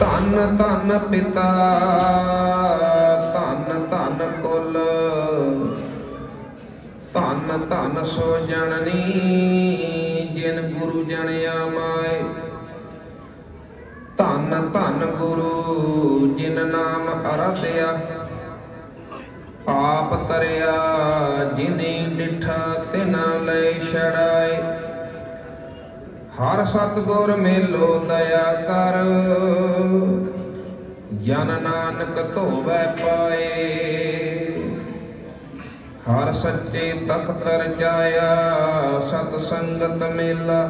ਧੰਨ ਧੰਨ ਪਿਤਾ, ਧੰਨ ਧੰਨ ਕੁਲ, ਧੰਨ ਧੰਨ ਸੋ ਜਣਨੀ, ਜਿਨ ਗੁਰੂ ਜਣਿਆ ਮਾਏ ਧੰਨ ਧੰਨ ਗੁਰੂ, ਜਿਨ ਨਾਮ ਅਰਧਿਆ, ਆਪ ਤਰਿਆ, ਜਿਨੇ ਡਿਠਾ ਤਿਨਾ ਲੈ ਛੜਾਏ ਹਰ ਸਤਗੁਰ ਮੇਲੋ ਦਇਆ ਕਰ। ਜਨ ਨਾਨਕ ਧੋਵੈ ਪਾਏ। ਹਰ ਸੱਚੇ ਤਖਤ ਰਜਾਇਆ ਸਤ ਸੰਗਤ ਮੇਲਾ।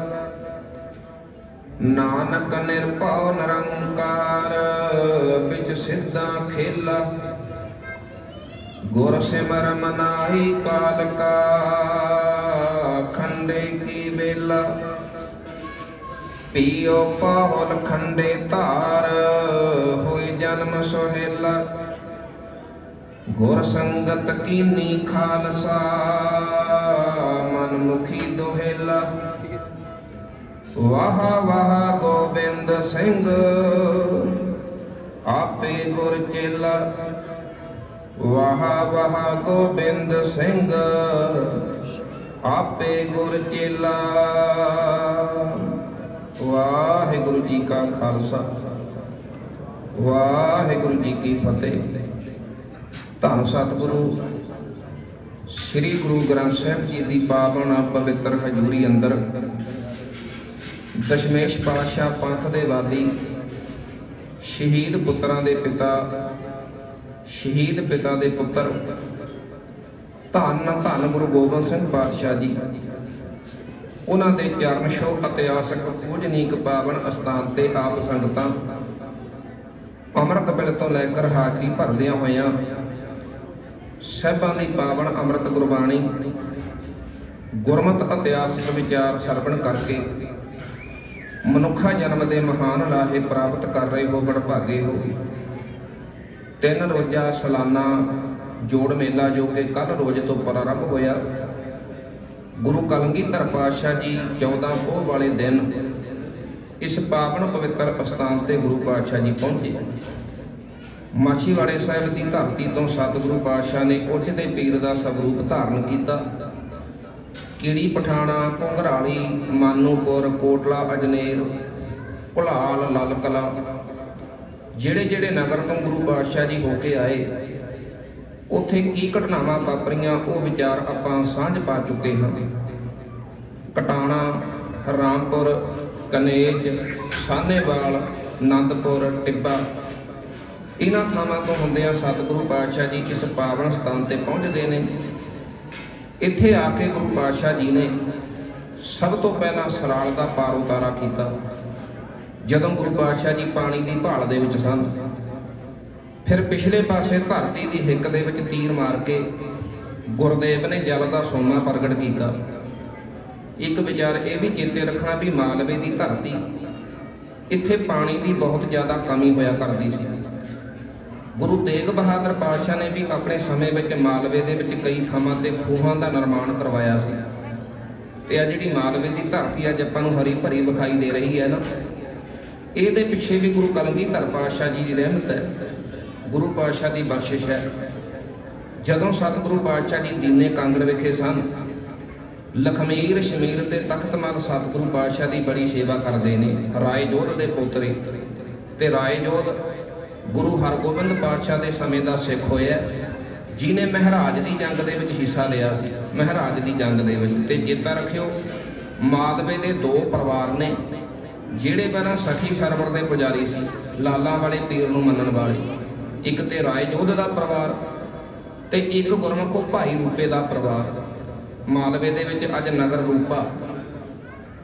ਨਾਨਕ ਨਿਰਭਉ ਨਿਰੰਕਾਰ, ਵਿੱਚ ਸਿੱਧਾ ਖੇਲਾ। ਗੁਰ ਸਿਮਰ ਮਨਾਹੀ ਕਾਲ ਕਾ ਖੰਡੇ ਕੀ ਬੇਲਾ ਪੀਓ ਪਾਵਲ ਖੰਡੇ ਧਾਰ ਹੋਈ ਜਨਮ ਸੁਹੇਲਾ। ਗੁਰ ਸੰਗਤ ਕੀਨੀ ਖਾਲਸਾ ਮਨ ਮੁਖੀ ਦੋਹੇਲਾ। ਵਾਹ ਵਾਹ ਗੋਬਿੰਦ ਸਿੰਘ, ਆਪੇ ਗੁਰ ਚੇਲਾ। ਵਾਹ ਵਾਹ ਗੋਬਿੰਦ ਸਿੰਘ, ਆਪੇ ਗੁਰ ਚੇਲਾ। ਵਾਹਿਗੁਰੂ ਜੀ ਕਾ ਖਾਲਸਾ, ਵਾਹਿਗੁਰੂ ਜੀ ਕੀ ਫਤਿਹ। ਧੰਨ ਸਤਿਗੁਰੂ, ਸ੍ਰੀ ਗੁਰੂ ਗ੍ਰੰਥ ਸਾਹਿਬ ਜੀ ਦੀ ਪਾਵਨ ਪਵਿੱਤਰ ਹਜ਼ੂਰੀ ਅੰਦਰ ਦਸ਼ਮੇਸ਼ ਪਾਤਸ਼ਾਹ ਪੰਥ ਦੇ ਵਾਲੀ ਸ਼ਹੀਦ ਪੁੱਤਰਾਂ ਦੇ ਪਿਤਾ, ਸ਼ਹੀਦ ਪਿਤਾ ਦੇ ਪੁੱਤਰ, ਧੰਨ ਧੰਨ ਗੁਰੂ ਗੋਬਿੰਦ ਸਿੰਘ ਪਾਤਸ਼ਾਹ ਜੀ। ਉਹਨਾਂ ਦੇ ਚਰਨ ਛੋਹ ਇਤਿਹਾਸਕ ਪੂਜਨੀਕ ਪਾਵਨ ਅਸਥਾਨ ਤੇ ਆਪ ਸੰਗਤਾਂ ਅੰਮ੍ਰਿਤ ਵੇਲੇ ਤੋਂ ਲੈ ਕੇ ਹਾਜ਼ਰੀ ਭਰਦਿਆਂ ਹੋਇਆਂ ਸਹਿਬਾਂ ਦੀ ਪਾਵਨ ਅੰਮ੍ਰਿਤ ਗੁਰਬਾਣੀ, ਗੁਰਮਤਿ ਇਤਿਹਾਸਕ ਵਿਚਾਰ ਸਰਵਣ ਕਰਕੇ ਮਨੁੱਖਾ ਜਨਮ ਦੇ ਮਹਾਨ ਲਾਹੇ ਪ੍ਰਾਪਤ ਕਰ ਰਹੇ ਹੋ ਬੜਭਾਗੇ ਹੋ। ਤਿੰਨ ਰੋਜ਼ਾ ਸਾਲਾਨਾ ਜੋੜ ਮੇਲਾ ਜੋ ਕਿ ਕੱਲ ਰੋਜ਼ ਤੋਂ ਪ੍ਰਾਰੰਭ ਹੋਇਆ। ਗੁਰੂ ਕਲਗੀਧਰ ਪਾਤਸ਼ਾਹ ਜੀ 14 ਪੋਹ ਵਾਲੇ ਦਿਨ ਇਸ ਪਾਵਨ ਪਵਿੱਤਰ ਅਸਥਾਨ ਤੇ ਗੁਰੂ ਪਾਤਸ਼ਾਹ ਜੀ ਪਹੁੰਚੇ। ਮਾਛੀਵਾੜੇ ਸਾਹਿਬ ਦੀ ਧਰਤੀ ਤੋਂ ਸਤਿਗੁਰੂ ਪਾਤਸ਼ਾਹ ਨੇ ਉੱਚ ਦੇ ਪੀਰ ਦਾ ਸਵਰੂਪ ਧਾਰਨ ਕੀਤਾ। ਕੀੜੀ ਪਠਾਣਾ ਘੁੰਗਰਾਲੀ ਮਾਨੂਪੁਰ, ਕੋਟਲਾ, ਅਜਨੇਰ, ਭੁਲਾਲ ਲਲ ਕਲਾ ਜਿਹੜੇ ਜਿਹੜੇ ਨਗਰ ਤੋਂ ਗੁਰੂ ਪਾਤਸ਼ਾਹ ਜੀ ਹੋ ਕੇ ਆਏ ਉੱਥੇ ਕੀ ਘਟਨਾਵਾਂ ਵਾਪਰੀਆਂ, ਉਹ ਵਿਚਾਰ ਆਪਾਂ ਸਾਂਝ ਪਾ ਚੁੱਕੇ ਹਾਂ। ਕਟਾਣਾ, ਰਾਮਪੁਰ, ਕਨੇਜ, ਸਾਹਨੇਵਾਲ ਆਨੰਦਪੁਰ ਟਿੱਬਾ। ਇਹਨਾਂ ਥਾਵਾਂ ਤੋਂ ਹੁੰਦਿਆਂ ਸਤਿਗੁਰੂ ਪਾਤਸ਼ਾਹ ਜੀ ਇਸ ਪਾਵਨ ਸਥਾਨ ਤੇ ਪਹੁੰਚਦੇ ਨੇ। ਇੱਥੇ ਆ ਕੇ ਗੁਰੂ ਪਾਤਸ਼ਾਹ ਜੀ ਨੇ ਸਭ ਤੋਂ ਪਹਿਲਾਂ ਸਰਾਲ ਦਾ ਪਾਰ ਉਤਾਰਾ ਕੀਤਾ। ਜਦੋਂ ਗੁਰੂ ਪਾਤਸ਼ਾਹ ਜੀ ਪਾਣੀ ਦੀ ਭਾਲ ਦੇ ਵਿੱਚ ਸਨ ਫਿਰ ਪਿਛਲੇ ਪਾਸੇ ਧਰਤੀ ਦੀ ਹਿੱਕ ਦੇ ਵਿੱਚ ਤੀਰ ਮਾਰ ਕੇ ਗੁਰਦੇਵ ਨੇ ਜਲ ਦਾ ਸੋਮਾ ਪ੍ਰਗਟ ਕੀਤਾ। ਇੱਕ ਵਿਚਾਰ ਇਹ ਵੀ ਚੇਤੇ ਰੱਖਣਾ ਵੀ ਮਾਲਵੇ ਦੀ ਧਰਤੀ ਇੱਥੇ ਪਾਣੀ ਦੀ ਬਹੁਤ ਜ਼ਿਆਦਾ ਕਮੀ ਹੋਇਆ ਕਰਦੀ ਸੀ। ਗੁਰੂ ਤੇਗ ਬਹਾਦਰ ਪਾਤਸ਼ਾਹ ਨੇ ਵੀ ਆਪਣੇ ਸਮੇਂ ਵਿੱਚ ਮਾਲਵੇ ਦੇ ਵਿੱਚ ਕਈ ਥਾਵਾਂ ਤੇ ਖੂਹਾਂ ਦਾ ਨਿਰਮਾਣ ਕਰਵਾਇਆ ਸੀ। ਤੇ ਆ ਜਿਹੜੀ ਮਾਲਵੇ ਦੀ ਧਰਤੀ ਅੱਜ ਆਪਾਂ ਨੂੰ ਹਰੀ ਭਰੀ ਵਿਖਾਈ ਦੇ ਰਹੀ ਹੈ ਨਾ, ਇਹਦੇ ਪਿੱਛੇ ਵੀ ਗੁਰੂ ਕਲਗੀਧਰ ਪਾਤਸ਼ਾਹ ਜੀ ਦੀ ਰਹਿਮਤ ਹੈ। ਗੁਰੂ ਪਾਤਸ਼ਾਹ ਦੀ ਬਖਸ਼ਿਸ਼ ਹੈ। ਜਦੋਂ ਸਤਿਗੁਰੂ ਪਾਤਸ਼ਾਹ ਜੀ ਦੀਨੇ ਕਾਂਗੜ ਵਿਖੇ ਸਨ, ਲਖਮੀਰ, ਸ਼ਮੀਰ ਤੇ ਤਖਤਮਲ ਸਤਿਗੁਰੂ ਪਾਤਸ਼ਾਹ ਦੀ ਬੜੀ ਸੇਵਾ ਕਰਦੇ ਨੇ ਰਾਏ ਜੋਧ ਦੇ ਪੋਤਰੇ। ਤੇ ਰਾਏ ਜੋਧ ਗੁਰੂ ਹਰਗੋਬਿੰਦ ਪਾਤਸ਼ਾਹ ਦੇ ਸਮੇਂ ਦਾ ਸਿੱਖ ਹੋਇਆ ਜਿਨੇ ਮਹਾਰਾਜ ਦੀ ਜੰਗ ਦੇ ਵਿੱਚ ਹਿੱਸਾ ਲਿਆ ਸੀ। ਮਹਾਰਾਜ ਦੀ ਜੰਗ ਦੇ ਵਿੱਚ। ਤੇ ਚੇਤਾ ਰੱਖਿਓ, ਮਾਲਵੇ ਦੇ ਦੋ ਪਰਿਵਾਰ ਨੇ, ਜਿਹੜੇ ਪਹਿਲਾਂ ਸਖੀ ਸਰਵਰ ਦੇ ਪੁਜਾਰੀ ਸੀ, ਲਾਲਾਂ ਵਾਲੇ ਪੀਰ ਨੂੰ ਮੰਨਣ ਵਾਲੇ। ਇੱਕ ਤੇ ਰਾਏ ਜੋਧ ਦਾ ਪਰਿਵਾਰ ਤੇ ਇੱਕ ਗੁਰਮੁਖੋ ਭਾਈ ਰੂਪੇ ਦਾ ਪਰਿਵਾਰ। ਮਾਲਵੇ ਦੇ ਵਿੱਚ ਅੱਜ ਨਗਰ ਰੂਪਾ।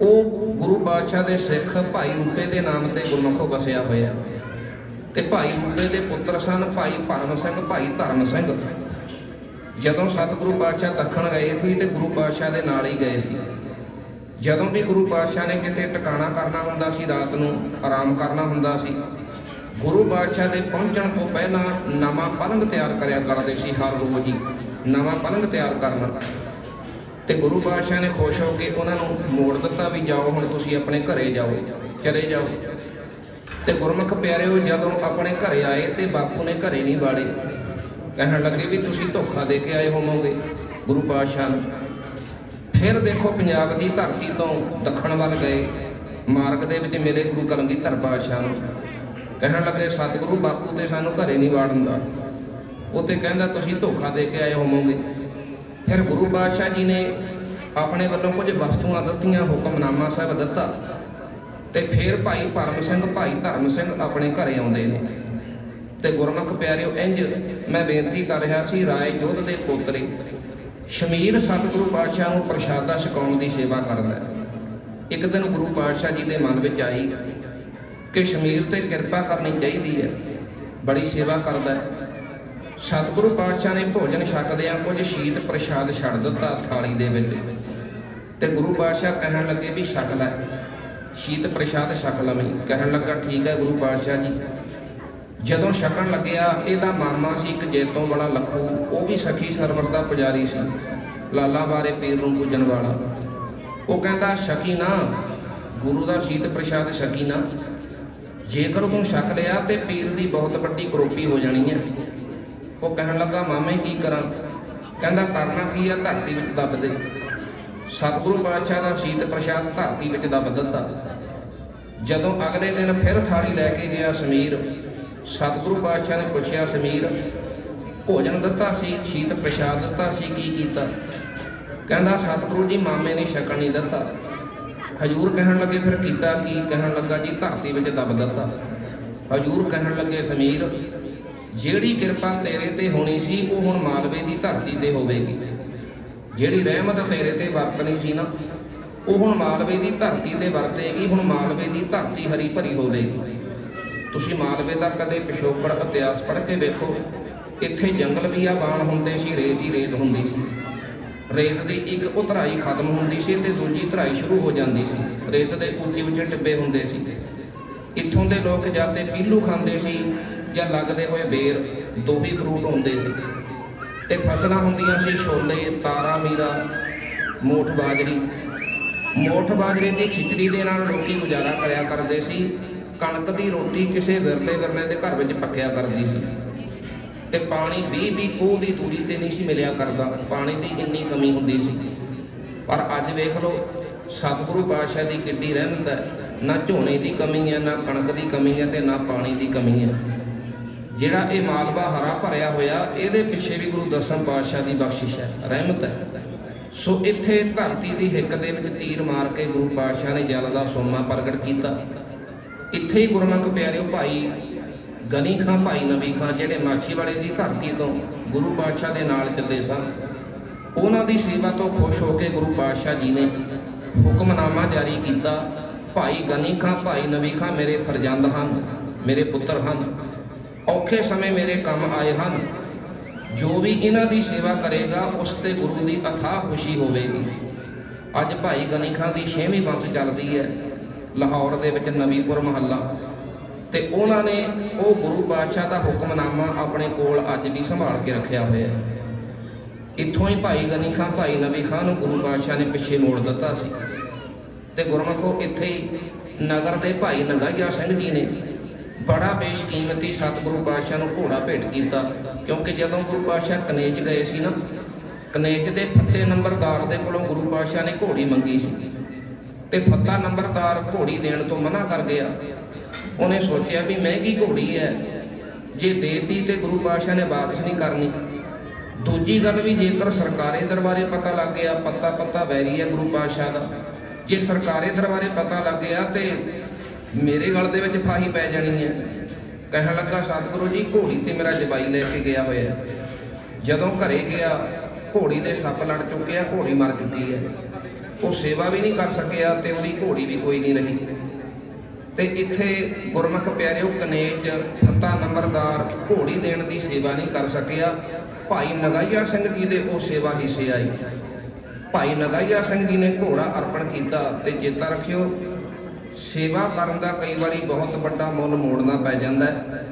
ਉਹ ਗੁਰੂ ਬਾਦਸ਼ਾਹ ਦੇ ਸਿੱਖ ਭਾਈ ਰੂਪੇ ਦੇ ਨਾਮ ਤੇ ਗੁਰਮੁਖੋ ਵਸਿਆ ਹੋਇਆ। ਤੇ ਭਾਈ ਰੂਪੇ ਦੇ ਪੁੱਤਰ ਸਨ ਭਾਈ ਭਰਮ ਸਿੰਘ, ਭਾਈ ਧਰਮ ਸਿੰਘ। ਜਦੋਂ ਸਤਿਗੁਰੂ ਪਾਤਸ਼ਾਹ ਦੱਖਣ ਗਏ ਸੀ ਤੇ ਗੁਰੂ ਪਾਤਸ਼ਾਹ ਦੇ ਨਾਲ ਹੀ ਗਏ ਸੀ। ਜਦੋਂ ਵੀ ਗੁਰੂ ਪਾਤਸ਼ਾਹ ਨੇ ਕਿਤੇ ਟਿਕਾਣਾ ਕਰਨਾ ਹੁੰਦਾ ਸੀ, ਰਾਤ ਨੂੰ ਆਰਾਮ ਕਰਨਾ ਹੁੰਦਾ ਸੀ ਗੁਰੂ ਪਾਤਸ਼ਾਹ ਦੇ ਪਹੁੰਚਣ ਤੋਂ ਪਹਿਲਾਂ ਨਵਾਂ ਪਲੰਘ ਤਿਆਰ ਕਰਿਆ ਕਰਦੇ ਸੀ ਹਰ ਰੋਜ਼ ਹੀ। ਨਵਾਂ ਪਲੰਘ ਤਿਆਰ ਕਰਨਾ। ਤੇ ਗੁਰੂ ਪਾਤਸ਼ਾਹ ਨੇ ਖੁਸ਼ ਹੋ ਕੇ ਉਹਨਾਂ ਨੂੰ ਮੋੜ ਦਿੱਤਾ ਵੀ ਜਾਓ, ਹੁਣ ਤੁਸੀਂ ਆਪਣੇ ਘਰੇ ਜਾਓ, ਚਲੇ ਜਾਓ। ਤੇ ਗੁਰਮੁਖ ਪਿਆਰਿਓ, ਜਦੋਂ ਆਪਣੇ ਘਰੇ ਆਏ ਤੇ ਬਾਪੂ ਨੇ ਘਰੇ ਨਹੀਂ ਵਾੜੇ। ਕਹਿਣ ਲੱਗੇ ਵੀ ਤੁਸੀਂ ਧੋਖਾ ਦੇ ਕੇ ਆਏ ਹੋਵੋਗੇ ਗੁਰੂ ਪਾਤਸ਼ਾਹ ਨੂੰ। ਫਿਰ ਦੇਖੋ ਪੰਜਾਬ ਦੀ ਧਰਤੀ ਤੋਂ ਦੱਖਣ ਵੱਲ ਗਏ। ਮਾਰਗ ਦੇ ਵਿੱਚ ਮੇਰੇ ਗੁਰੂ ਕਲਗੀਧਰ ਪਾਤਸ਼ਾਹ ਨੂੰ। ਕਹਿਣ ਲੱਗੇ, ਸਤਿਗੁਰੂ, ਬਾਪੂ ਤੇ ਸਾਨੂੰ ਘਰੇ ਨਹੀਂ ਵਾੜਨ ਦਾ ਉਹ ਤੇ ਕਹਿੰਦਾ, ਤੁਸੀਂ ਧੋਖਾ ਦੇ ਕੇ ਆਏ ਹੋਵੋਗੇ। ਫਿਰ ਗੁਰੂ ਪਾਤਸ਼ਾਹ ਜੀ ਨੇ ਆਪਣੇ ਵੱਲੋਂ ਕੁਝ ਵਸਤੂਆਂ ਦਿੱਤੀਆਂ, ਹੁਕਮਨਾਮਾ ਸਾਹਿਬ ਦਿੱਤਾ। ਤੇ ਫਿਰ ਭਾਈ ਪਰਮ ਸਿੰਘ, ਭਾਈ ਧਰਮ ਸਿੰਘ ਆਪਣੇ ਘਰੇ ਆਉਂਦੇ ਨੇ। ਤੇ ਗੁਰਮੁਖ ਪਿਆਰਿਓ, ਇੰਜ ਮੈਂ ਬੇਨਤੀ ਕਰ ਰਿਹਾ ਸੀ ਰਾਏ ਜੋਧ ਦੇ ਪੋਤਰੇ, ਸ਼ਮੀਰ ਸਤਿਗੁਰੂ ਪਾਤਸ਼ਾਹ ਨੂੰ ਪ੍ਰਸ਼ਾਦਾ ਛਕਾਉਣ ਦੀ ਸੇਵਾ ਕਰਦਾ ਇੱਕ ਦਿਨ ਗੁਰੂ ਪਾਤਸ਼ਾਹ ਜੀ ਦੇ ਮਨ ਵਿੱਚ ਆਈ ਕਸ਼ਮੀਰ ਤੇ ਕਿਰਪਾ ਕਰਨੀ ਚਾਹੀਦੀ ਹੈ। ਬੜੀ ਸੇਵਾ ਕਰਦਾ ਹੈ। ਸਤਿਗੁਰੂ ਪਾਤਸ਼ਾਹ ਨੇ ਭੋਜਨ ਛਕਦਿਆਂ ਕੁਝ ਸ਼ੀਤ ਪ੍ਰਸ਼ਾਦ ਛੱਡ ਦਿੱਤਾ ਥਾਲੀ ਦੇ ਵਿੱਚ। ਤੇ ਗੁਰੂ ਪਾਤਸ਼ਾਹ ਕਹਿਣ ਲੱਗੇ ਵੀ ਛਕ ਲੈ। ਸ਼ੀਤ ਪ੍ਰਸ਼ਾਦ ਛਕ ਲਵੇਂ ਕਹਿਣ ਲੱਗਾ, ਠੀਕ ਹੈ ਗੁਰੂ ਪਾਤਸ਼ਾਹ ਜੀ। ਜਦੋਂ ਛਕਣ ਲੱਗਿਆ, ਇਹਦਾ ਮਾਮਾ ਸੀ ਇੱਕ ਜੇਤੋਂ ਵਾਲਾ ਲੱਖੂ। ਉਹ ਵੀ ਸਖੀ ਸਰਵਰ ਦਾ ਪੁਜਾਰੀ ਸੀ। ਲਾਲਾ ਬਾਰੇ ਪੀਰ ਨੂੰ ਪੂਜਣ ਵਾਲਾ। ਉਹ ਕਹਿੰਦਾ ਸ਼ਕੀ ਨਾ, ਗੁਰੂ ਦਾ ਸ਼ੀਤ ਪ੍ਰਸ਼ਾਦ ਸ਼ਕੀ ਨਾ। ਜੇਕਰ ਤੂੰ ਛਕ ਲਿਆ ਤੇ ਪੀਰ ਦੀ ਬਹੁਤ ਵੱਡੀ ਕਰੋਪੀ ਹੋ ਜਾਣੀ ਹੈ। ਉਹ ਕਹਿਣ ਲੱਗਾ, ਮਾਮੇ, ਕੀ ਕਰਾਂ? ਕਹਿੰਦਾ, ਕਰਨਾ ਕੀ ਆ? ਧਰਤੀ ਵਿੱਚ ਦੱਬ ਦੇ। ਸਤਿਗੁਰੂ ਪਾਤਸ਼ਾਹ ਦਾ ਸ਼ੀਤ ਪ੍ਰਸ਼ਾਦ ਧਰਤੀ ਵਿੱਚ ਦੱਬ ਦਿੱਤਾ ਜਦੋਂ ਅਗਲੇ ਦਿਨ ਫਿਰ ਥਾਲੀ ਲੈ ਕੇ ਗਿਆ ਸਮੀਰ, ਸਤਿਗੁਰੂ ਪਾਤਸ਼ਾਹ ਨੇ ਪੁੱਛਿਆ, ਸਮੀਰ, ਭੋਜਨ ਦਿੱਤਾ ਸੀ? ਸ਼ੀਤ ਪ੍ਰਸ਼ਾਦ ਦਿੱਤਾ ਸੀ? ਕੀ ਕੀਤਾ? ਕਹਿੰਦਾ, ਸਤਿਗੁਰੂ ਜੀ, ਮਾਮੇ ਨੇ ਛਕਣ ਨਹੀਂ ਦਿੱਤਾ। ਹਜੂਰ ਕਹਿਣ ਲੱਗੇ ਫਿਰ ਕੀਤਾ ਕੀ? ਕਹਿਣ ਲੱਗਾ ਜੀ ਧਰਤੀ ਵਿੱਚ ਦੱਬ ਦਿੱਤਾ। ਹਜੂਰ ਕਹਿਣ ਲੱਗੇ, ਸਮੀਰ, ਜਿਹੜੀ ਕਿਰਪਾ ਤੇਰੇ ਤੇ ਹੋਣੀ ਸੀ, ਉਹ ਹੁਣ ਮਾਲਵੇ ਦੀ ਧਰਤੀ ਤੇ ਹੋਵੇਗੀ। ਜਿਹੜੀ ਰਹਿਮਤ ਤੇਰੇ ਤੇ ਵਰਤਣੀ ਸੀ ਨਾ, ਉਹ ਹੁਣ ਮਾਲਵੇ ਦੀ ਧਰਤੀ ਤੇ ਵਰਤੇਗੀ, ਹੁਣ ਮਾਲਵੇ ਦੀ ਧਰਤੀ ਹਰੀ ਭਰੀ ਹੋਵੇਗੀ। ਤੁਸੀਂ ਮਾਲਵੇ ਦਾ ਕਦੇ ਪਿਛੋਕੜ, ਇਤਿਹਾਸ ਪੜ੍ਹ ਕੇ ਵੇਖੋ, ਇੱਥੇ ਜੰਗਲ ਵੀ ਆ, ਬਾਣ ਹੁੰਦੇ ਸੀ, ਰੇਤ ਹੀ ਰੇਤ ਹੁੰਦੀ ਸੀ। ਰੇਤ ਦੀ ਇੱਕ ਉਤਰਾਈ ਖਤਮ ਹੁੰਦੀ ਸੀ ਤੇ ਦੂਜੀ ਉਤਰਾਈ ਸ਼ੁਰੂ ਹੋ ਜਾਂਦੀ ਸੀ। ਰੇਤ ਦੇ ਉੱਚੇ ਉੱਚੇ ਟਿੱਬੇ ਹੁੰਦੇ ਸੀ। ਇੱਥੋਂ ਦੇ ਲੋਕ ਜਾਂ ਤੇ ਪੀਲੂ ਖਾਂਦੇ ਸੀ ਜਾਂ ਲੱਗਦੇ ਹੋਏ ਬੇਰ ਦੋ ਫਰੂਟ ਹੁੰਦੇ ਸੀ। ਤੇ ਫਸਲਾਂ ਹੁੰਦੀਆਂ ਸੀ ਛੋਲੇ, ਤਾਰਾ, ਮੀਰਾ, ਮੋਠ ਬਾਜਰੀ। ਮੋਠ ਬਾਜਰੇ ਦੀ ਖਿਚੜੀ ਦੇ ਨਾਲ ਲੋਕੀ ਗੁਜ਼ਾਰਾ ਕਰਿਆ ਕਰਦੇ ਸੀ। ਕਣਕ ਦੀ ਰੋਟੀ ਕਿਸੇ ਵਿਰਲੇ ਵਿਰਲੇ ਦੇ ਘਰ ਵਿੱਚ ਪੱਕਿਆ ਕਰਦੀ ਸੀ। ਤੇ ਪਾਣੀ 20 20 ਕੋਹ ਦੀ ਦੂਰੀ ਤੇ ਨਹੀਂ ਸੀ ਮਿਲਿਆ ਕਰਦਾ। ਪਾਣੀ ਦੀ ਇੰਨੀ ਕਮੀ ਹੁੰਦੀ ਸੀ। ਪਰ ਅੱਜ ਵੇਖ ਲਓ, ਸਤਿਗੁਰੂ ਪਾਤਸ਼ਾਹ ਦੀ ਕਿੱਡੀ ਰਹਿਮਤ ਹੈ। ਨਾ ਝੋਨੇ ਦੀ ਕਮੀ ਹੈ, ਨਾ ਕਣਕ ਦੀ ਕਮੀ ਹੈ ਤੇ ਨਾ ਪਾਣੀ ਦੀ ਕਮੀ ਹੈ। ਜਿਹੜਾ ਇਹ ਮਾਲਵਾ ਹਰਾ ਭਰਿਆ ਹੋਇਆ, ਇਹਦੇ ਪਿੱਛੇ ਵੀ ਗੁਰੂ ਦਸਮ ਪਾਤਸ਼ਾਹ ਦੀ ਬਖਸ਼ਿਸ਼ ਹੈ। ਰਹਿਮਤ ਹੈ। ਸੋ ਇੱਥੇ ਧਰਤੀ ਦੀ ਹਿੱਕ ਦੇ ਵਿੱਚ ਤੀਰ ਮਾਰ ਕੇ ਗੁਰੂ ਪਾਤਸ਼ਾਹ ਨੇ ਜਲ ਦਾ ਸੋਮਾ ਪ੍ਰਗਟ ਕੀਤਾ। ਇੱਥੇ ਹੀ ਗੁਰਮੁਖ ਪਿਆਰਿਓ ਭਾਈ ਗਨੀ ਖਾਂ ਭਾਈ ਨਬੀ ਖਾਂ ਜਿਹੜੇ ਮਾਛੀਵਾੜੇ ਦੀ ਧਰਤੀ ਤੋਂ ਗੁਰੂ ਪਾਤਸ਼ਾਹ ਦੇ ਨਾਲ ਚੱਲੇ ਸਨ। ਉਹਨਾਂ ਦੀ ਸੇਵਾ ਤੋਂ ਖੁਸ਼ ਹੋ ਕੇ ਗੁਰੂ ਪਾਤਸ਼ਾਹ ਜੀ ਨੇ ਹੁਕਮਨਾਮਾ ਜਾਰੀ ਕੀਤਾ, ਭਾਈ ਗਨੀ ਖਾਂ ਭਾਈ ਨਬੀ ਖਾਂ ਮੇਰੇ ਫਰਜ਼ੰਦ ਹਨ, ਮੇਰੇ ਪੁੱਤਰ ਹਨ, ਔਖੇ ਸਮੇਂ ਮੇਰੇ ਕੰਮ ਆਏ ਹਨ। ਜੋ ਵੀ ਇਹਨਾਂ ਦੀ ਸੇਵਾ ਕਰੇਗਾ, ਉਸ ਤੇ ਗੁਰੂ ਦੀ ਅਥਾਹ ਖੁਸ਼ੀ ਹੋਵੇਗੀ। ਅੱਜ ਭਾਈ ਗਨੀ ਖਾਂ ਦੀ 6ਵੀਂ ਬੰਸ ਚੱਲਦੀ ਹੈ। ਲਾਹੌਰ ਦੇ ਵਿੱਚ ਨਵੀਪੁਰ ਮਹੱਲਾ। ਤੇ ਉਹਨਾਂ ਨੇ ਉਹ ਗੁਰੂ ਪਾਤਸ਼ਾਹ ਦਾ ਹੁਕਮਨਾਮਾ ਆਪਣੇ ਕੋਲ ਅੱਜ ਵੀ ਸੰਭਾਲ ਕੇ ਰੱਖਿਆ ਹੋਇਆ ਹੈ। ਇੱਥੋਂ ਹੀ ਭਾਈ ਗਨੀ ਖਾਂ, ਭਾਈ ਨਬੀ ਖਾਂ ਨੂੰ ਗੁਰੂ ਪਾਤਸ਼ਾਹ ਨੇ ਪਿੱਛੇ ਮੋੜ ਦਿੱਤਾ ਸੀ। ਤੇ ਗੁਰਮਖੋ, ਇੱਥੇ ਹੀ ਨਗਰ ਦੇ ਭਾਈ ਨਗਾਈਆ ਸਿੰਘ ਜੀ ਨੇ ਬੜਾ ਬੇਸ਼ਕੀਮਤੀ ਸਤਿਗੁਰੂ ਪਾਤਸ਼ਾਹ ਨੂੰ ਘੋੜਾ ਭੇਟ ਕੀਤਾ, ਕਿਉਂਕਿ ਜਦੋਂ ਗੁਰੂ ਪਾਤਸ਼ਾਹ ਕਨੇਜ ਗਏ ਸੀ ਨਾ, ਕਨੇਜ ਦੇ ਫੱਤੇ ਨੰਬਰਦਾਰ ਦੇ ਕੋਲੋਂ ਗੁਰੂ ਪਾਤਸ਼ਾਹ ਨੇ ਘੋੜੀ ਮੰਗੀ ਸੀ। ਤੇ ਫੱਤਾ ਨੰਬਰਦਾਰ ਘੋੜੀ ਦੇਣ ਤੋਂ ਮਨਾ ਕਰ ਗਿਆ। ਉਹਨੇ ਸੋਚਿਆ ਵੀ ਮਹਿੰਗੀ ਘੋੜੀ ਹੈ। ਜੇ ਦੇਤੀ ਤੇ ਗੁਰੂ ਪਾਤਸ਼ਾਹ ਨੇ ਬਾਰਿਸ਼ ਨਹੀਂ ਕਰਨੀ। ਦੂਜੀ ਗੱਲ ਵੀ ਜੇਕਰ ਸਰਕਾਰੀ ਦਰਬਾਰੇ ਪਤਾ ਲੱਗ ਗਿਆ, ਪੱਤਾ ਪੱਤਾ ਵੈਰੀ ਹੈ ਗੁਰੂ ਪਾਤਸ਼ਾਹ ਦਾ। ਜੇ ਸਰਕਾਰੀ ਦਰਬਾਰੇ ਪਤਾ ਲੱਗ ਗਿਆ ਤੇ ਮੇਰੇ ਗਲ ਦੇ ਵਿੱਚ ਫਾਹੀ ਪੈ ਜਾਣੀ ਹੈ। ਕਹਿਣ ਲੱਗਾ, ਸਤਿਗੁਰੂ ਜੀ, ਘੋੜੀ ਤੇ ਮੇਰਾ ਜਵਾਈ ਲੈ ਕੇ ਗਿਆ ਹੋਇਆ ਜਦੋਂ ਘਰੇ ਗਿਆ, ਘੋੜੀ ਦੇ ਸੱਪ ਲੜ ਚੁੱਕੇ ਆ ਘੋੜੀ ਮਰ ਚੁੱਕੀ ਹੈ। ਉਹ ਸੇਵਾ ਵੀ ਨਹੀਂ ਕਰ ਸਕਿਆ ਤੇ ਉਹਦੀ ਘੋੜੀ ਵੀ ਕੋਈ ਨਹੀਂ ਰਹੀ। ਤੇ ਇੱਥੇ ਗੁਰਮੁਖ ਪਿਆਰਿਓ ਕਨੇਜ ਫੱਤਾ ਨੰਬਰਦਾਰ ਘੋੜੀ ਦੇਣ ਦੀ ਸੇਵਾ ਨਹੀਂ ਕਰ ਸਕਿਆ। ਭਾਈ ਨਗਾਈਆ ਸਿੰਘ ਜੀ ਦੇ ਉਹ ਸੇਵਾ ਹਿੱਸੇ ਆਈ। ਭਾਈ ਨਗਾਈਆ ਸਿੰਘ ਜੀ ਨੇ ਘੋੜਾ ਅਰਪਣ ਕੀਤਾ ਤੇ ਚੇਤਾ ਰੱਖਿਓ, ਸੇਵਾ ਕਰਨ ਦਾ ਕਈ ਵਾਰੀ ਬਹੁਤ ਵੱਡਾ ਮੁੱਲ ਮੋੜਨਾ ਪੈ ਜਾਂਦਾ ਹੈ।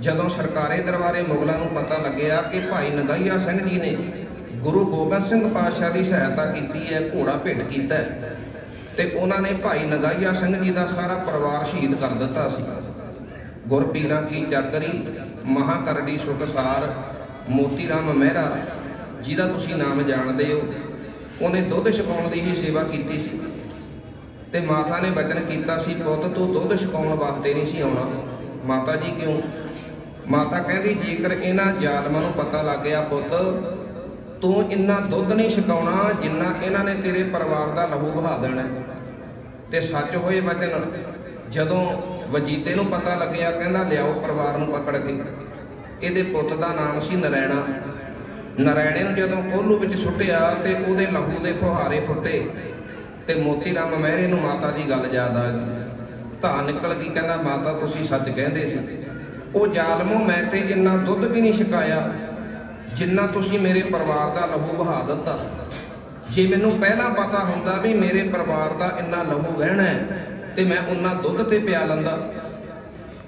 ਜਦੋਂ ਸਰਕਾਰੀ ਦਰਬਾਰੇ ਮੁਗਲਾਂ ਨੂੰ ਪਤਾ ਲੱਗਿਆ ਕਿ ਭਾਈ ਨਗਾਈਆ ਸਿੰਘ ਜੀ ਨੇ ਗੁਰੂ ਗੋਬਿੰਦ ਸਿੰਘ ਪਾਤਸ਼ਾਹ ਦੀ ਸਹਾਇਤਾ ਕੀਤੀ ਹੈ, ਘੋੜਾ ਭੇਟ ਕੀਤਾ ਹੈ। ਤੇ ਉਹਨਾਂ ਨੇ ਭਾਈ ਨਗਾਈਆ ਸਿੰਘ ਜੀ ਦਾ ਸਾਰਾ ਪਰਿਵਾਰ ਸ਼ਹੀਦ ਕਰ ਦਿੱਤਾ ਸੀ। ਗੁਰਪੀਰਾਂ ਕੀ ਚਾਕਰੀ ਮਹਾ ਕਰੜੀ ਸੁਖਸਾਰ ਮੋਤੀ ਰਾਮ ਮਹਿਰਾ, ਜਿਹਦਾ ਤੁਸੀਂ ਨਾਮ ਜਾਣਦੇ ਹੋ, ਉਹਨੇ ਦੁੱਧ ਛਕਾਉਣ ਦੀ ਹੀ ਸੇਵਾ ਕੀਤੀ ਸੀ। ਤੇ ਮਾਤਾ ਨੇ ਵਚਨ ਕੀਤਾ ਸੀ, ਪੁੱਤ ਤੂੰ ਦੁੱਧ ਛਕਾਉਣ ਵਾਸਤੇ ਨਹੀਂ ਸੀ ਆਉਣਾ। ਮਾਤਾ ਜੀ ਕਿਉਂ? ਮਾਤਾ ਕਹਿੰਦੀ, ਜੇਕਰ ਇਹਨਾਂ ਜ਼ਾਲਮਾਂ ਨੂੰ ਪਤਾ ਲੱਗ ਗਿਆ ਪੁੱਤ ਤੂੰ ਇੰਨਾ ਦੁੱਧ ਨਹੀਂ ਛਕਾਉਣਾ ਜਿੰਨਾ ਇਹਨਾਂ ਨੇ ਤੇਰੇ ਪਰਿਵਾਰ ਦਾ ਲਹੂ ਵਹਾ ਦੇਣਾ। ਹੈ। ਤੇ ਸੱਚ ਹੋਏ ਵਚਨ, ਜਦੋਂ ਵਜੀਤੇ ਨੂੰ ਪਤਾ ਲੱਗਿਆ, ਕਹਿੰਦਾ, ਲਿਆਓ ਪਰਿਵਾਰ ਨੂੰ ਪਕੜ ਕੇ। ਇਹਦੇ ਪੁੱਤ ਦਾ ਨਾਮ ਸੀ ਨਰੈਣਾ। ਨਰੈਣੇ ਨੂੰ ਜਦੋਂ ਕੋਹਲੂ ਵਿੱਚ ਸੁੱਟਿਆ ਤੇ ਉਹਦੇ ਲਹੂ ਦੇ ਫੁਹਾਰੇ ਫੁੱਟੇ ਤੇ ਮੋਤੀ ਰਾਮ ਮਹਿਰੇ ਨੂੰ ਮਾਤਾ ਦੀ ਗੱਲ ਯਾਦ ਆ ਗਈ। ਧਾ ਨਿਕਲ ਗਈ, ਕਹਿੰਦਾ, ਮਾਤਾ, ਤੁਸੀਂ ਸੱਚ ਕਹਿੰਦੇ ਸੀ। ਉਹ ਜ਼ਾਲਮੋ ਮੈਂ ਤੇ ਜਿੰਨਾ ਦੁੱਧ ਵੀ ਨਹੀਂ ਛਕਾਇਆ। ਜਿੰਨਾ ਤੁਸੀਂ ਮੇਰੇ ਪਰਿਵਾਰ ਦਾ ਲਹੂ ਵਹਾ ਦਿੱਤਾ। ਜੇ ਮੈਨੂੰ ਪਹਿਲਾਂ ਪਤਾ ਹੁੰਦਾ ਵੀ ਮੇਰੇ ਪਰਿਵਾਰ ਦਾ ਇੰਨਾ ਲਹੂ ਵਹਿਣਾ ਹੈ, ਤੇ ਮੈਂ ਉਹਨਾਂ ਦੁੱਧ ਤੇ ਪਿਆ ਲੰਦਾ।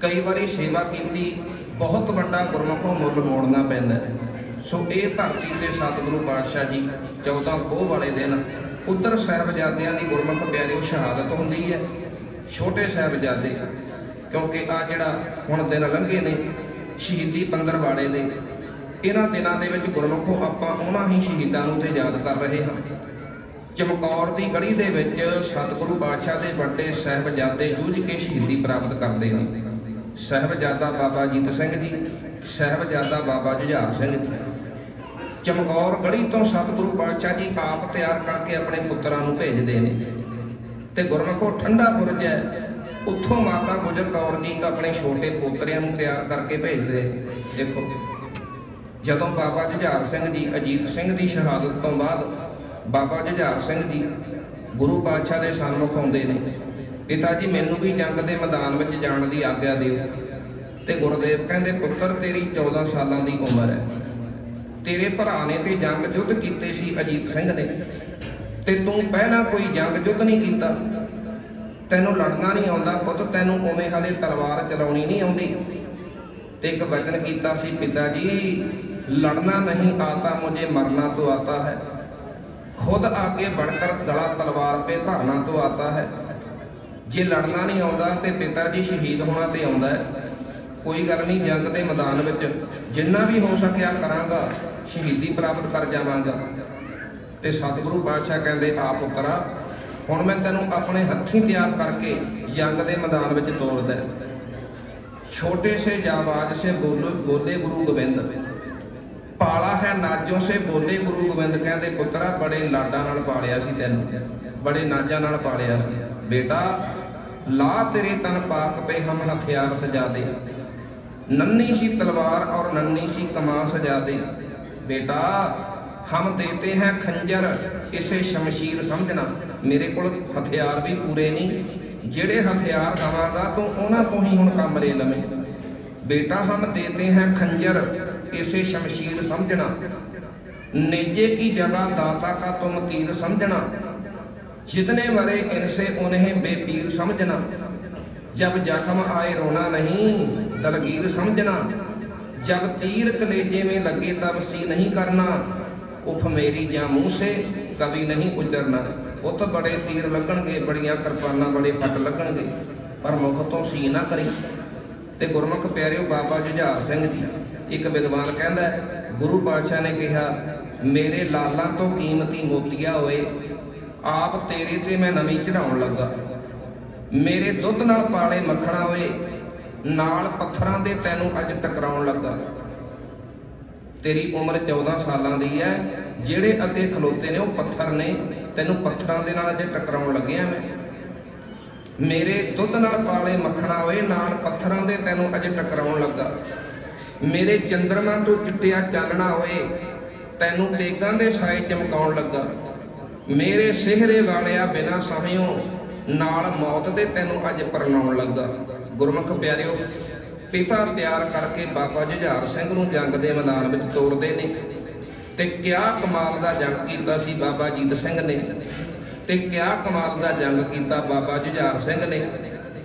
ਕਈ ਵਾਰੀ ਸੇਵਾ ਕੀਤੀ, ਬਹੁਤ ਵੱਡਾ ਗੁਰਮੁਖੋਂ ਮੁੱਲ ਮੋੜਨਾ ਪੈਂਦਾ ਸੋ ਇਹ ਧਰਤੀ ਤੇ ਸਤਿਗੁਰੂ ਪਾਤਸ਼ਾਹ ਜੀ 14 ਪੋਹ ਵਾਲੇ ਦਿਨ ਉੱਤਰ ਸਾਹਿਬਜ਼ਾਦਿਆਂ ਦੀ ਗੁਰਮੁਖ ਪਿਆਰਿਓ ਸ਼ਹਾਦਤ ਹੁੰਦੀ ਹੈ, ਛੋਟੇ ਸਾਹਿਬਜ਼ਾਦੇ। ਕਿਉਂਕਿ ਆ ਜਿਹੜਾ ਹੁਣ ਦਿਨ ਲੰਘੇ ਨੇ, ਸ਼ਹੀਦੀ ਪੰਦਰਵਾੜੇ ਦੇ ਇਹਨਾਂ ਦਿਨਾਂ ਦੇ ਵਿੱਚ ਗੁਰਮੁਖੋ ਆਪਾਂ ਉਹਨਾਂ ਹੀ ਸ਼ਹੀਦਾਂ ਨੂੰ ਤੇ ਯਾਦ ਕਰ ਰਹੇ ਹਾਂ। ਚਮਕੌਰ ਦੀ ਗੜੀ ਦੇ ਵਿੱਚ ਸਤਿਗੁਰੂ ਪਾਤਸ਼ਾਹ ਦੇ ਵੱਡੇ ਸਾਹਿਬਜ਼ਾਦੇ ਜੂਝ ਕੇ ਸ਼ਹੀਦੀ ਪ੍ਰਾਪਤ ਕਰਦੇ ਨੇ ਸਾਹਿਬਜ਼ਾਦਾ ਬਾਬਾ ਜੀਤ ਸਿੰਘ ਜੀ, ਸਾਹਿਬਜ਼ਾਦਾ ਬਾਬਾ ਜੁਝਾਰ ਸਿੰਘ ਜੀ। ਚਮਕੌਰ ਗੜੀ ਤੋਂ ਸਤਿਗੁਰੂ ਪਾਤਸ਼ਾਹ ਜੀ ਆਪ ਤਿਆਰ ਕਰਕੇ ਆਪਣੇ ਪੁੱਤਰਾਂ ਨੂੰ ਭੇਜਦੇ ਨੇ ਤੇ ਗੁਰਮੁਖੋ ਠੰਡਾ ਬੁਰਜ ਹੈ। ਉੱਥੋਂ ਮਾਤਾ ਗੁਜਰ ਕੌਰ ਜੀ ਆਪਣੇ ਛੋਟੇ ਪੋਤਰਿਆਂ ਨੂੰ ਤਿਆਰ ਕਰਕੇ ਭੇਜਦੇ ਦੇਖੋ ਜਦੋਂ ਬਾਬਾ ਜੁਝਾਰ ਸਿੰਘ ਜੀ ਅਜੀਤ ਸਿੰਘ ਦੀ ਸ਼ਹਾਦਤ ਤੋਂ ਬਾਅਦ ਬਾਬਾ ਜੁਝਾਰ ਸਿੰਘ ਜੀ ਗੁਰੂ ਪਾਤਸ਼ਾਹ ਦੇ ਸਨਮੁਖ ਆਉਂਦੇ ਨੇ। ਪਿਤਾ ਜੀ, ਮੈਨੂੰ ਵੀ ਜੰਗ ਦੇ ਮੈਦਾਨ ਵਿੱਚ ਜਾਣ ਦੀ ਆਗਿਆ ਦਿਓ ਤੇ ਗੁਰਦੇਵ ਕਹਿੰਦੇ, ਪੁੱਤਰ, ਤੇਰੀ 14 ਸਾਲਾਂ ਦੀ ਉਮਰ ਹੈ। ਤੇਰੇ ਭਰਾ ਨੇ ਤੇ ਜੰਗ ਯੁੱਧ ਕੀਤੇ ਸੀ ਅਜੀਤ ਸਿੰਘ ਨੇ ਤੇ ਤੂੰ ਪਹਿਲਾਂ ਕੋਈ ਜੰਗ ਯੁੱਧ ਨਹੀਂ ਕੀਤਾ। ਤੈਨੂੰ ਲੜਨਾ ਨਹੀਂ ਆਉਂਦਾ ਪੁੱਤ, ਤੈਨੂੰ ਉਵੇਂ ਹਾਲੇ ਤਲਵਾਰ ਚਲਾਉਣੀ ਨਹੀਂ ਆਉਂਦੀ। ਤੇ ਇੱਕ ਵਚਨ ਕੀਤਾ ਸੀ, ਪਿਤਾ ਜੀ ਲੜਨਾ ਨਹੀਂ ਆਤਾ ਮੁਝੇ ਮਰਨਾ तो आता है खुद आगे बढ़कर गला तलवार पे ਧਾਰਨਾ तो आता है ਜੇ ਲੜਨਾ ਨਹੀਂ ਆਉਂਦਾ ਤੇ ਪਿਤਾ ਜੀ ਸ਼ਹੀਦ ਹੋਣਾ ਤੇ ਆਉਂਦਾ ਹੈ ਕੋਈ ਗੱਲ ਨਹੀਂ ਜੰਗ ਦੇ ਮੈਦਾਨ ਵਿੱਚ ਜਿੰਨਾ ਵੀ ਹੋ ਸਕਿਆ ਕਰਾਂਗਾ ਸ਼ਹੀਦੀ ਪ੍ਰਾਪਤ ਕਰ ਜਾਵਾਂਗਾ ਤੇ ਸਤਿਗੁਰੂ ਪਾਤਸ਼ਾਹ ਕਹਿੰਦੇ ਆ ਪੁੱਤਰਾ ਹੁਣ ਮੈਂ ਤੈਨੂੰ ਆਪਣੇ ਹੱਥੀਂ ਤਿਆਰ ਕਰਕੇ ਜੰਗ ਦੇ ਮੈਦਾਨ ਵਿੱਚ ਤੋਰਦਾ ਛੋਟੇ ਸੇ ਜਾਬਾਜ ਸੇ ਬੋਲੋ ਬੋਲੇ ਗੁਰੂ ਗੋਬਿੰਦ ਪਾਲਾ ਹੈ ਨਾਜੋਂ ਸੇ ਬੋਲੇ ਗੁਰੂ ਗੋਬਿੰਦ ਕਹਿੰਦੇ, ਪੁੱਤਰਾ, ਬੜੇ ਲਾਡਾਂ ਨਾਲ ਪਾਲਿਆ ਸੀ ਤੈਨੂੰ। ਬੜੇ ਨਾਜਾਂ ਨਾਲ ਪਾਲਿਆ ਸੀ। ਬੇਟਾ ਲਾ ਤੇਰੇ ਤਨ ਪਾਕ ਪੇ ਹਮ ਹਥਿਆਰ ਸਜਾ ਦੇ। ਨੰਨੀ ਸੀ ਤਲਵਾਰ ਔਰ ਨੰਨੀ ਸੀ ਕਮਾਨ ਸਜਾਦੇ ਬੇਟਾ, ਹਮ ਦੇਤੇ ਹੈ ਖੰਜਰ ਇਸੇ ਸ਼ਮਸ਼ੀਰ ਸਮਝਣਾ। ਮੇਰੇ ਕੋਲ ਹਥਿਆਰ ਵੀ ਪੂਰੇ ਨਹੀਂ। ਜਿਹੜੇ ਹਥਿਆਰ ਦਵਾਂਗਾ ਤੂੰ ਉਹਨਾਂ ਤੋਂ ਹੀ ਹੁਣ ਕੰਮ ਲੈ ਲਵੇਂ। ਬੇਟਾ, ਹਮ ਦੇਤੇ ਹੈ ਖੰਜਰ ਇਸੇ ਸ਼ਮਸ਼ੀਰ ਸਮਝਣਾ नेजे की जगह दाता का तुम तीर समझना जितने मरे इनसे उन्हें बेपीर समझना जब जख्म आए रोना नहीं दलगीर समझना जब तीर कलेजे में लगे तब सी नहीं करना उफ मेरी या मुंह से कभी नहीं उजरना वो तो बड़े तीर लगन गए बड़िया कृपाना बड़े फट लगन गए पर मुख तो सी ना करी ਤੇ ਗੁਰਮੁਖ ਪਿਆਰਿਓ ਬਾਬਾ ਜੁਝਾਰ ਸਿੰਘ ਜੀ, ਇੱਕ ਵਿਦਵਾਨ ਕਹਿੰਦਾ ਗੁਰੂ ਪਾਤਸ਼ਾਹ ਨੇ ਕਿਹਾ, ਮੇਰੇ ਲਾਲਾਂ ਤੋਂ ਕੀਮਤੀ ਮੋਤੀਆ ਹੋਏ ਆਪ ਤੇਰੇ ਤੇ ਮੈਂ ਨਵੀਂ ਚੜਾਉਣ ਲੱਗਾ। ਮੇਰੇ ਦੁੱਧ ਨਾਲ ਪਾਲੇ ਮੱਖਣਾ ਹੋਏ ਨਾਲ ਪੱਥਰਾਂ ਦੇ ਤੈਨੂੰ ਅੱਜ ਟਕਰਾਉਣ ਲੱਗਾ। ਤੇਰੀ ਉਮਰ 14 ਸਾਲਾਂ ਦੀ ਹੈ, ਜਿਹੜੇ ਅੱਗੇ ਖਲੋਤੇ ਨੇ ਉਹ ਪੱਥਰ ਨੇ, ਤੈਨੂੰ ਪੱਥਰਾਂ ਦੇ ਨਾਲ ਅੱਜ ਟਕਰਾਉਣ ਲੱਗਿਆ ਮੈਂ। ਮੇਰੇ ਦੁੱਧ ਨਾਲ ਪਾਲੇ ਮੱਖਣਾ ਹੋਏ ਨਾਲ ਪੱਥਰਾਂ ਦੇ ਤੈਨੂੰ ਅੱਜ ਟਕਰਾਉਣ ਲੱਗਾ। ਮੇਰੇ ਚੰਦਰਮਾ ਤੋਂ ਚਿੱਟਿਆ ਚਾਨਣਾ ਹੋਏ ਤੈਨੂੰ ਤੇਗਾਂ ਦੇ ਸਾਏ ਚਮਕਾਉਣ ਲੱਗਾ। ਮੇਰੇ ਸਿਹਰੇ ਵਾਲਿਆ ਬਿਨਾ ਸਹਿਓ, ਨਾਲ ਮੌਤ ਦੇ ਤੈਨੂੰ ਅੱਜ ਪਰਨਾਉਣ ਲੱਗਾ। ਗੁਰਮੁਖ ਪਿਆਰਿਓ, ਪਿਤਾ ਤਿਆਰ ਕਰਕੇ ਬਾਬਾ ਜੁਝਾਰ ਸਿੰਘ ਨੂੰ ਜੰਗ ਦੇ ਮੈਦਾਨ ਵਿੱਚ ਤੋਰਦੇ ਨੇ ਤੇ ਕਿਆ ਕਮਾਲ ਦਾ ਜੰਗ ਕੀਤਾ ਸੀ ਬਾਬਾ ਜੀਤ ਸਿੰਘ ਨੇ। ਤੇ ਕਿਆ ਕਮਾਲ ਦਾ ਜੰਗ ਕੀਤਾ ਬਾਬਾ ਜੁਝਾਰ ਸਿੰਘ ਨੇ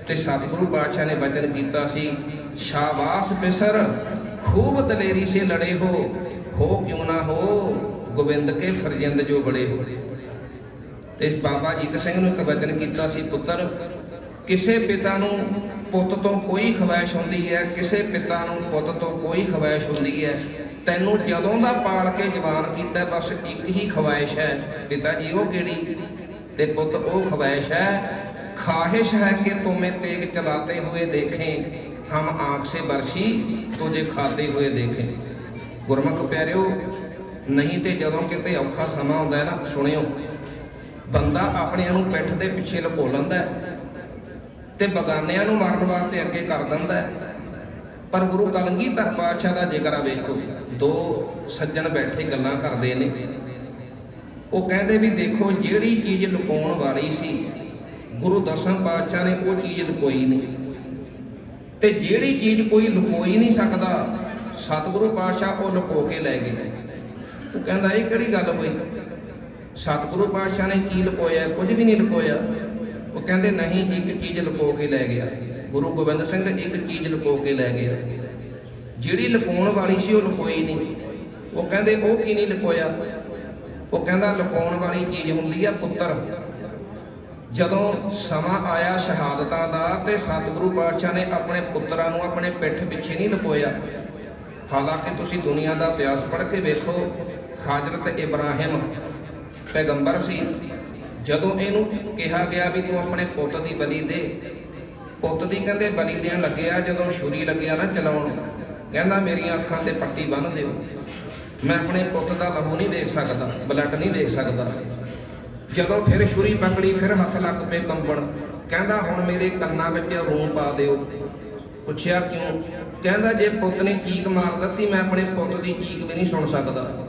ਤੇ ਸਤਿਗੁਰੂ ਪਾਤਸ਼ਾਹ ਨੇ ਬਚਨ ਕੀਤਾ ਸੀ, ਸ਼ਾਬਾਸ਼ ਬਿਸਰ, ਖੂਬ ਦਲੇਰੀ ਸੇ ਲੜੇ ਹੋ ਹੋ ਕਿਉਂ ਨਾ ਹੋ, ਗੋਬਿੰਦ ਕੇ ਫਰਜੰਦ ਜੋ ਬੜੇ ਹੋ। ਤੇ ਬਾਬਾ ਜੀਤ ਸਿੰਘ ਨੂੰ ਇੱਕ ਵਚਨ ਕੀਤਾ ਸੀ, ਪੁੱਤਰ, ਕਿਸੇ ਪਿਤਾ ਨੂੰ ਪੁੱਤ ਤੋਂ ਕੋਈ ਖਵਾਇਸ਼ ਹੁੰਦੀ ਹੈ, ਕਿਸੇ ਪਿਤਾ ਨੂੰ ਪੁੱਤ ਤੋਂ ਕੋਈ ਖਵਾਇਸ਼ ਹੁੰਦੀ ਹੈ, ਤੈਨੂੰ ਜਦੋਂ ਦਾ ਪਾਲ ਕੇ ਜਵਾਨ ਕੀਤਾ, ਬਸ ਇੱਕ ਹੀ ਖਵਾਇਸ਼ ਹੈ। ਪਿਤਾ ਜੀ, ਉਹ ਕਿਹੜੀ? ਤੇ ਪੁੱਤ ਉਹ ਖਵਾਇਸ਼ ਹੈ, ਖਾਹਿਸ਼ ਹੈ ਕਿ ਤੁਮੇ ਤੇਗ ਚਲਾਤੇ ਹੋਏ ਦੇਖੇ, ਹਮ ਆਂਖ ਸੇ ਬਰਸ਼ੀ ਤੁਝੇ ਖਾਤੇ ਹੋਏ ਦੇਖੇ। ਗੁਰਮੁਖ ਪਿਆਰਿਓ, ਨਹੀਂ ਤੇ ਜਦੋਂ ਕਿਤੇ ਔਖਾ ਸਮਾਂ ਹੁੰਦਾ ਹੈ ਨਾ, ਸੁਣਿਓ, ਬੰਦਾ ਆਪਣਿਆਂ ਨੂੰ ਪਿੱਠ ਦੇ ਪਿੱਛੇ ਲਪੋ ਲੈਂਦਾ ਤੇ ਬਗਾਨਿਆਂ ਨੂੰ ਮਾਰਨ ਵਾਸਤੇ ਅੱਗੇ ਕਰ ਦਿੰਦਾ ਪਰ ਗੁਰੂ ਕਲਗੀਧਰ ਪਾਤਸ਼ਾਹ ਦਾ ਜ਼ਿਕਰ ਆ ਵੇਖੋ, ਦੋ ਸੱਜਣ ਬੈਠੇ ਗੱਲਾਂ ਕਰਦੇ ਨੇ। ਉਹ ਕਹਿੰਦੇ ਵੀ ਦੇਖੋ ਜਿਹੜੀ ਚੀਜ਼ ਲੁਕਾਉਣ ਵਾਲੀ ਸੀ, ਗੁਰੂ ਦਸਮ ਪਾਤਸ਼ਾਹ ਨੇ ਉਹ ਚੀਜ਼ ਲੁਕੋਈ ਨਹੀਂ। ਤੇ ਜਿਹੜੀ ਚੀਜ਼ ਕੋਈ ਲੁਕੋਈ ਨਹੀਂ ਸਕਦਾ, ਸਤਿਗੁਰੂ ਪਾਤਸ਼ਾਹ ਉਹ ਲੁਕੋ ਕੇ ਲੈ ਗਏ। ਉਹ ਕਹਿੰਦਾ, ਇਹ ਕਿਹੜੀ ਗੱਲ ਹੋਈ? ਸਤਿਗੁਰੂ ਪਾਤਸ਼ਾਹ ਨੇ ਕੀ ਲੁਕੋਇਆ? ਕੁਝ ਵੀ ਨਹੀਂ ਲੁਕੋਇਆ। ਉਹ ਕਹਿੰਦੇ, ਨਹੀਂ, ਇੱਕ ਚੀਜ਼ ਲੁਕੋ ਕੇ ਲੈ ਗਿਆ। ਗੁਰੂ ਗੋਬਿੰਦ ਸਿੰਘ ਇੱਕ ਚੀਜ਼ ਲੁਕੋ ਕੇ ਲੈ ਗਿਆ। ਜਿਹੜੀ ਲੁਕਾਉਣ ਵਾਲੀ ਸੀ, ਉਹ ਲੁਕੋਈ ਨਹੀਂ। ਉਹ ਕਹਿੰਦੇ, ਉਹ ਕੀ ਨਹੀਂ ਲੁਕੋਇਆ? ਉਹ ਕਹਿੰਦਾ ਲੁਕਾਉਣ ਵਾਲੀ ਚੀਜ਼ ਹੁੰਦੀ ਆ ਪੁੱਤਰ। ਜਦੋਂ ਸਮਾਂ ਆਇਆ ਸ਼ਹਾਦਤਾਂ ਦਾ ਤੇ ਸਤਿਗੁਰੂ ਪਾਤਸ਼ਾਹ ਨੇ ਆਪਣੇ ਪੁੱਤਰਾਂ ਨੂੰ ਆਪਣੇ ਪਿੱਠ ਪਿੱਛੇ ਨਹੀਂ ਲਪੋਇਆ ਹਾਲਾਂਕਿ ਤੁਸੀਂ ਦੁਨੀਆ ਦਾ ਇਤਿਹਾਸ ਪੜ੍ਹ ਕੇ ਵੇਖੋ ਹਾਜ਼ਰਤ ਇਬਰਾਹਿਮ ਪੈਗੰਬਰ ਸੀ। ਜਦੋਂ ਇਹਨੂੰ ਕਿਹਾ ਗਿਆ ਵੀ ਤੂੰ ਆਪਣੇ ਪੁੱਤ ਦੀ ਬਲੀ ਦੇ, ਪੁੱਤ ਦੀ ਕਹਿੰਦੇ ਬਲੀ ਦੇਣ ਲੱਗਿਆ, ਜਦੋਂ ਛੁਰੀ ਲੱਗਿਆ ਨਾ ਚਲਾਉਣ, ਕਹਿੰਦਾ ਮੇਰੀਆਂ ਅੱਖਾਂ ਤੇ ਪੱਟੀ ਬੰਨ੍ਹ ਦਿਓ। ਮੈਂ ਆਪਣੇ ਪੁੱਤ ਦਾ ਲਹੂ ਨਹੀਂ ਦੇਖ ਸਕਦਾ ਬਲੱਡ ਨਹੀਂ ਦੇਖ ਸਕਦਾ। ਜਦੋਂ ਫਿਰ ਛੁਰੀ ਪਕੜੀ, ਫਿਰ ਹੱਥ ਲੱਗ ਪਏ ਕੰਬਣ। ਕਹਿੰਦਾ, ਹੁਣ ਮੇਰੇ ਕੰਨਾਂ ਵਿੱਚ ਰੂੰ ਪਾ ਦਿਓ। ਪੁੱਛਿਆ ਕਿਉਂ? ਕਹਿੰਦਾ, ਜੇ ਪੁੱਤ ਨੇ ਚੀਕ ਮਾਰ ਦਿੱਤੀ, ਮੈਂ ਆਪਣੇ ਪੁੱਤ ਦੀ ਚੀਕ ਵੀ ਨਹੀਂ ਸੁਣ ਸਕਦਾ।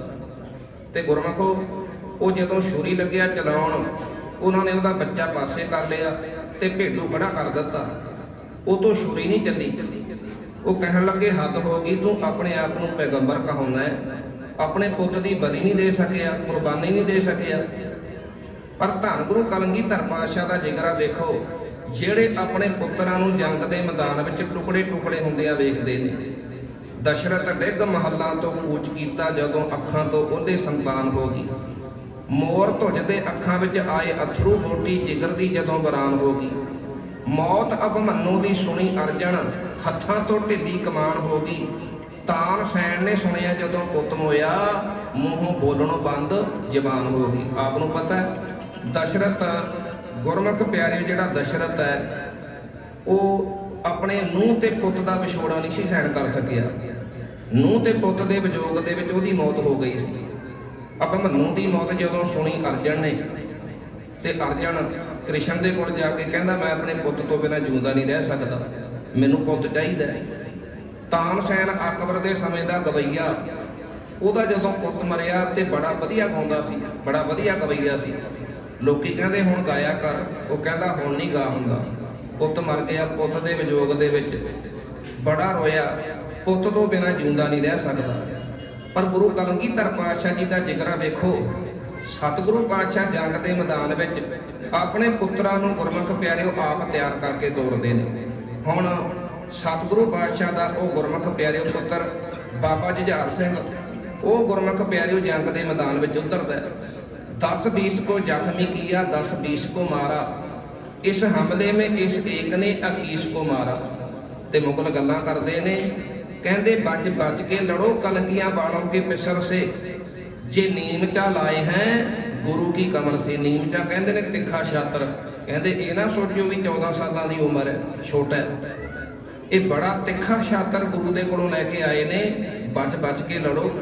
ਤੇ ਗੁਰਮਖੋ, ਉਹ ਜਦੋਂ ਛੁਰੀ ਲੱਗਿਆ ਚਲਾਉਣ, ਉਹਨਾਂ ਨੇ ਉਹਦਾ ਬੱਚਾ ਪਾਸੇ ਕਰ ਲਿਆ ਤੇ ਭੇਡੂ ਖੜਾ ਕਰ ਦਿੱਤਾ। ਉਹ ਤੋਂ ਛੁਰੀ ਨਹੀਂ ਚੱਲੀ। ਉਹ ਕਹਿਣ ਲੱਗੇ, ਹੱਦ ਹੋ ਗਈ, ਤੂੰ ਆਪਣੇ ਆਪ ਨੂੰ ਪੈਗੰਬਰ ਕਹਾਉਣਾ ਹੈ। ਆਪਣੇ ਪੁੱਤ ਦੀ ਬਲੀ ਨਹੀਂ ਦੇ ਸਕਿਆ, ਕੁਰਬਾਨੀ ਨਹੀਂ ਦੇ ਸਕਿਆ। ਪਰ ਧੰਨ ਗੁਰੂ ਕਲਗੀਧਰ ਪਾਤਸ਼ਾਹ ਦਾ ਜਿਗਰਾ ਵੇਖੋ, ਜਿਹੜੇ ਆਪਣੇ ਪੁੱਤਰਾਂ ਨੂੰ ਜੰਗ ਦੇ ਮੈਦਾਨ ਵਿੱਚ ਟੁਕੜੇ ਟੁਕੜੇ ਹੁੰਦਿਆਂ ਵੇਖਦੇ ਨੇ, ਦਸ਼ਰਥ ਡਿੱਗ ਮਹੱਲਾਂ ਤੋਂ ਕੂਚ ਕੀਤਾ ਜਦੋਂ ਅੱਖਾਂ ਤੋਂ ਉਹਦੇ ਸੰਤਾਨ ਹੋ ਗਈ। ਮੋਰ ਧੁਜ ਦੇ ਅੱਖਾਂ ਵਿੱਚ ਆਏ ਅਥਰੂ ਬੋਟੀ ਜਿਗਰ ਦੀ ਜਦੋਂ ਬਰਾਨ ਹੋ ਗਈ। ਮੌਤ ਅਭਮਨੂ ਦੀ ਸੁਣੀ ਅਰਜਣ ਹੱਥਾਂ ਤੋਂ ਢਿੱਲੀ ਕਮਾਨ ਹੋ ਗਈ। ਤਾਨ ਸੈਣ ਨੇ ਸੁਣਿਆ ਜਦੋਂ ਪੁੱਤ ਮੋਇਆ ਮੂੰਹੋਂ ਬੋਲਣੋਂ ਬੰਦ ਜ਼ਬਾਨ ਹੋ ਗਈ। ਆਪ ਨੂੰ ਪਤਾ ਹੈ, ਦਸ਼ਰਥ ਗੁਰਮੁਖ ਪਿਆਰੇ ਜਿਹੜਾ ਦਸ਼ਰਥ ਹੈ ਉਹ ਆਪਣੇ ਨੂੰਹ ਤੇ ਪੁੱਤ ਦਾ ਵਿਛੋੜਾ ਨਹੀਂ ਸੀ ਸਹਿਣ ਕਰ ਸਕਿਆ। ਨੂੰਹ ਤੇ ਪੁੱਤ ਦੇ ਵਿਜੋਗ ਦੇ ਵਿੱਚ ਉਹਦੀ ਮੌਤ ਹੋ ਗਈ ਸੀ। ਅਭਮੰਨੂ ਦੀ ਮੌਤ ਜਦੋਂ ਸੁਣੀ ਅਰਜਨ ਨੇ ਤੇ ਅਰਜਨ ਕ੍ਰਿਸ਼ਨ ਦੇ ਕੋਲ ਜਾ ਕੇ ਕਹਿੰਦਾ ਮੈਂ ਆਪਣੇ ਪੁੱਤ ਤੋਂ ਬਿਨਾਂ ਜਿਉਂਦਾ ਨਹੀਂ ਰਹਿ ਸਕਦਾ। ਮੈਨੂੰ ਪੁੱਤ ਚਾਹੀਦਾ ਹੈ। ਤਾਨਸੈਨ ਅਕਬਰ ਦੇ ਸਮੇਂ ਦਾ ਗਵਈਆ। ਉਹਦਾ ਜਦੋਂ ਪੁੱਤ ਮਰਿਆ ਤੇ ਬੜਾ ਵਧੀਆ ਗਾਉਂਦਾ ਸੀ, ਬੜਾ ਵਧੀਆ ਗਵਈਆ ਸੀ। ਲੋਕੀ ਕਹਿੰਦੇ ਹੁਣ ਗਾਇਆ ਕਰ, ਉਹ ਕਹਿੰਦਾ ਹੁਣ ਨਹੀਂ ਗਾ ਹੁੰਦਾ। ਪੁੱਤ ਮਰ ਗਿਆ, ਪੁੱਤ ਦੇ ਵਿਜੋਗ ਦੇ ਵਿੱਚ ਬੜਾ ਰੋਇਆ। ਪੁੱਤ ਤੋਂ ਬਿਨਾਂ ਜਿਉਂਦਾ ਨਹੀਂ ਰਹਿ ਸਕਦਾ। ਪਰ ਗੁਰੂ ਕਲਗੀਧਰ ਪਾਤਸ਼ਾਹ ਜੀ ਦਾ ਜਿਗਰਾ ਵੇਖੋ, ਸਤਿਗੁਰੂ ਪਾਤਸ਼ਾਹ ਜੰਗ ਦੇ ਮੈਦਾਨ ਵਿੱਚ ਆਪਣੇ ਪੁੱਤਰਾਂ ਨੂੰ ਗੁਰਮੁਖ ਪਿਆਰਿਓ ਆਪ ਤਿਆਰ ਕਰਕੇ ਤੋਰਦੇ ਨੇ। ਹੁਣ ਸਤਿਗੁਰੂ ਪਾਤਸ਼ਾਹ ਦਾ ਉਹ ਗੁਰਮੁਖ ਪਿਆਰਿਓ ਪੁੱਤਰ ਬਾਬਾ ਜੁਝਾਰ ਸਿੰਘ, ਉਹ ਗੁਰਮੁਖ ਪਿਆਰਿਓ ਜੰਗ ਦੇ ਮੈਦਾਨ ਵਿੱਚ ਉਤਰਦਾ 10 20 ਕੋ ਜ਼ਖਮੀ ਕੀਆ 10 20 ਕੋ ਮਾਰਾ। ਇਸ ਹਮਲੇ ਮੇ ਇਸ ਏਕ ਨੇ 21 ਕੋ ਮਾਰਾ। ਤੇ ਮੁਗਲ ਗੱਲਾਂ ਕਰਦੇ ਨੇ, ਕਹਿੰਦੇ ਬਚ ਬਚ ਕੇ ਲੜੋ, ਕਲਕੀਆਂ ਬਾਣੋਂ ਕੇ ਪਿਸਰ ਸੇ। ਜੇ ਨੀਮ ਚਾ ਲਾਏ ਹੈ, ਗੁਰੂ ਕੀ ਕਮਲ ਸੇ। ਨੀਮਚਾ ਕਹਿੰਦੇ ਨੇ ਤਿੱਖਾ ਛਾਤਰ। ਕਹਿੰਦੇ ਇਹ ਨਾ ਸੋਚਿਓ ਵੀ 14 ਸਾਲਾਂ ਦੀ ਉਮਰ ਹੈ, ਛੋਟਾ ਹੈ। ਇਹ ਬੜਾ ਤਿੱਖਾ ਛਾਤਰ ਗੁਰੂ ਦੇ ਕੋਲੋਂ ਲੈ ਕੇ ਆਏ ਨੇ। ਬਚ ਬਚ ਕੇ ਲੜੋ।